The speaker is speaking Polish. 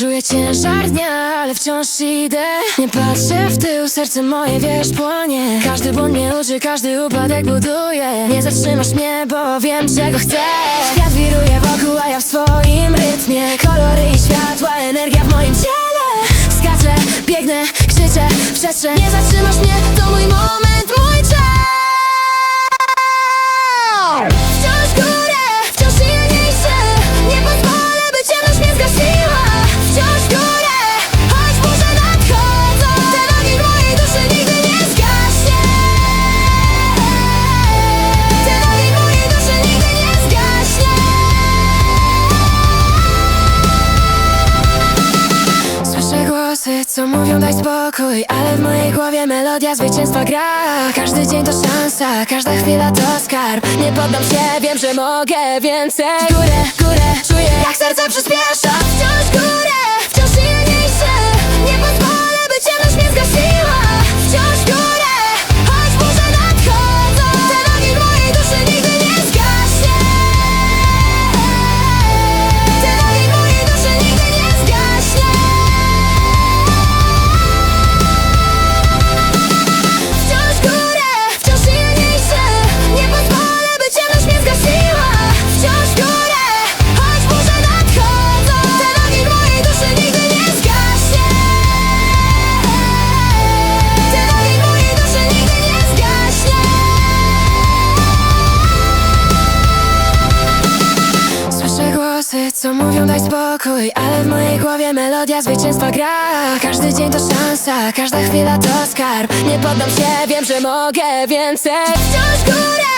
Czuję ciężar dnia, ale wciąż idę. Nie patrzę w tył, serce moje wiesz płonie. Każdy błąd mnie uczy, każdy upadek buduje. Nie zatrzymasz mnie, bo wiem czego chcę. Świat wiruje wokół, a ja w swoim rytmie. Kolory i światła, energia w moim ciele. Skaczę, biegnę, krzyczę przestrzeń Nie zatrzymasz mnie, to mój moment, co mówią daj spokój Ale w mojej głowie melodia zwycięstwa gra. Każdy dzień to szansa, każda chwila to skarb. Nie poddam się, wiem, że mogę więcej. Górę, górę, czuję jak serce przyspiesza co mówią daj spokój Ale w mojej głowie melodia zwycięstwa gra. Każdy dzień to szansa, każda chwila to skarb. Nie poddam się, wiem, że mogę więcej. Wciąż górę,